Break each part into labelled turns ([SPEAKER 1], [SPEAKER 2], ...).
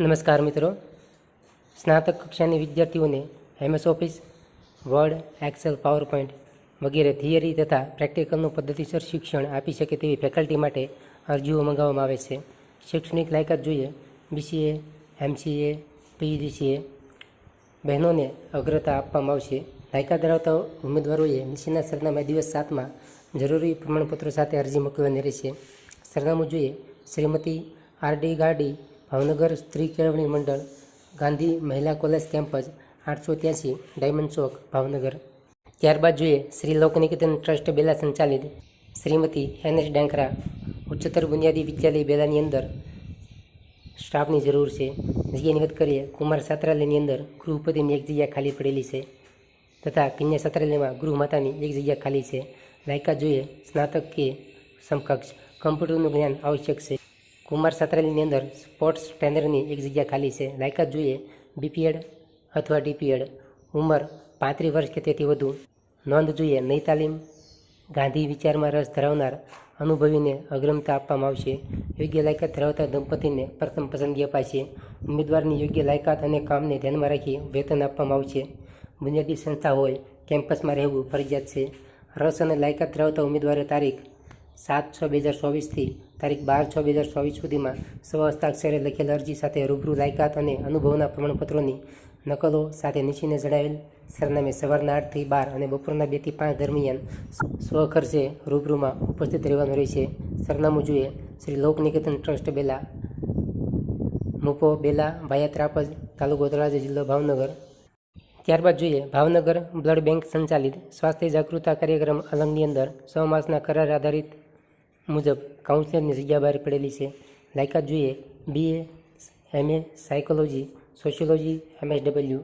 [SPEAKER 1] નમસ્કાર મિત્રો. સ્નાતક કક્ષાની વિદ્યાર્થીઓને MS Office, Word, Excel, PowerPoint વગેરે થિયરી તથા પ્રેક્ટિકલનું પદ્ધતિસર શિક્ષણ આપી શકે તેવી ફેકલ્ટી માટે અરજીઓ મંગાવવામાં આવે છે. શૈક્ષણિક લાયકાત જોઈએ. બીસીએ, એમસીએ, પીજીસીએ બહેનોને અગ્રતા આપવામાં આવશે. લાયકાત ધરાવતા ઉમેદવારોએ નીચેના સરનામા દિવસ સાતમાં જરૂરી પ્રમાણપત્રો સાથે અરજી મોકલવાની રહેશે. સરનામું જોઈએ. શ્રીમતી આર ડી ગાડી ભાવનગર સ્ત્રી કેળવણી મંડળ, ગાંધી મહિલા કોલેજ કેમ્પસ, આઠસો ત્યાસી, ડાયમંડ ચોક, ભાવનગર. ત્યારબાદ જોઈએ શ્રી લોકનિકેતન ટ્રસ્ટ બેલા સંચાલિત શ્રીમતી એન એસ ડાંકરા, ઉચ્ચતર બુનિયાદી વિદ્યાલય બેલાની અંદર સ્ટાફની જરૂર છે. જગ્યાની વાત કરીએ, કુમાર છાત્રાલયની અંદર ગૃહપતિની એક જગ્યા ખાલી પડેલી છે તથા કન્યા છાત્રાલયમાં ગૃહમાતાની એક જગ્યા ખાલી છે. લાયકાત જોઈએ સ્નાતક કે સમકક્ષ. કમ્પ્યુટરનું જ્ઞાન આવશ્યક છે. કુમાર છાત્રાલયની અંદર સ્પોર્ટ્સ ટ્રેનરની એક જગ્યા ખાલી છે. લાયકાત જોઈએ. બીપીએડ અથવા ડીપીએડ ઉંમર પાંત્રીસ વર્ષ કે તેથી વધુ. નોંધ જોઈએ. નહીં તાલીમ. ગાંધી વિચારમાં રસ ધરાવનાર અનુભવીને અગ્રમતા આપવામાં આવશે. યોગ્ય લાયકાત ધરાવતા દંપતીને પ્રથમ પસંદગી અપાશે. ઉમેદવારની યોગ્ય લાયકાત અને કામને ધ્યાનમાં રાખી વેતન આપવામાં આવશે. બુનિયાદી સંસ્થા હોય. કેમ્પસમાં રહેવું ફરજિયાત છે. રસ અને લાયકાત ધરાવતા ઉમેદવારે તારીખ સાત છ બે હજાર ચોવીસથી તારીખ બાર છ બે હજાર ચોવીસ સુધીમાં સ્વ હસ્તાક્ષરે લખેલ અરજી સાથે રૂબરૂ લાયકાત અને અનુભવના પ્રમાણપત્રોની નકલો સાથે નીચેને જણાવેલ. સરનામે સવારના આઠથી બાર અને બપોરના બેથી પાંચ દરમિયાન સ્વખર્ચે રૂબરૂમાં ઉપસ્થિત રહેવાનું રહેશે. સરનામું જોઈએ. શ્રી લોકનિકેતન ટ્રસ્ટ, બેલા, મુપો, બેલા ભાયા ત્રાપજ તાલુકો તળાજા જિલ્લો ભાવનગર. ત્યારબાદ જોઈએ, ભાવનગર બ્લડ બેંક સંચાલિત સ્વાસ્થ્ય જાગૃતતા કાર્યક્રમ અલંગની અંદર છ માસના કરાર આધારિત મુજબ કાઉન્સિલરની જગ્યા બહાર પડેલી છે. લાયકાત જોઈએ BA MA psychology sociology MSW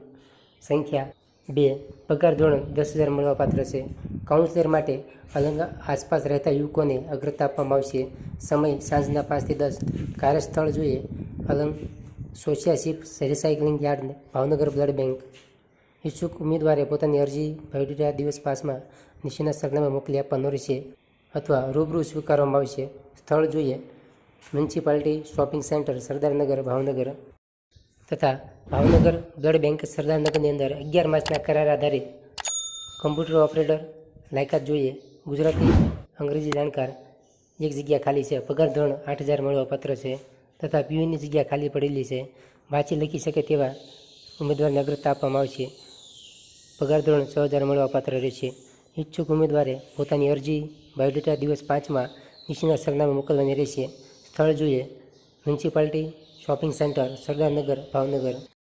[SPEAKER 1] સંખ્યા બે, પગાર ધોરણ દસ હજાર મળવાપાત્ર છે. કાઉન્સિલર માટે અલંગ આસપાસ રહેતા યુવકોને અગ્રતા આપવામાં આવશે. સમય સાંજના પાંચથી દસ. કાર્યસ્થળ જોઈએ, Alang Sosiya ship recycling yard, Bhavnagar blood bank. ઈચ્છુક ઉમેદવારે પોતાની અરજી ભેટના દિવસ પાસમાં નીચેના સરનામે મોકલી આપવાનો રહેશે અથવા રૂબરૂ સ્વીકારવામાં આવશે. સ્થળ જોઈએ. Municipality shopping centre, Sardarnagar, Bhavnagar તથા ભાવનગર બ્લડ બેંક સરદારનગરની અંદર અગિયાર માસના કરાર આધારિત કમ્પ્યુટર ઓપરેટર લાયકાત જોઈએ. ગુજરાતી, અંગ્રેજી જાણકાર એક જગ્યા ખાલી છે. પગાર ધોરણ આઠ હજાર મળવાપાત્ર છે તથા પીયુની જગ્યા ખાલી પડેલી છે. વાંચી લખી શકે તેવા ઉમેદવારને અગ્રતા આપવામાં આવશે. પગાર ધોરણ છ હજાર મળવા પાત્ર રહેશે ઈચ્છુક ઉમેદવારે પોતાની અરજી બાયોડેટા દિવસ પાંચમાં નીચેના સરનામે મોકલવાની રહેશે. સ્થળ જોઈએ municipality, shopping centre, Sardarnagar, Bhavnagar.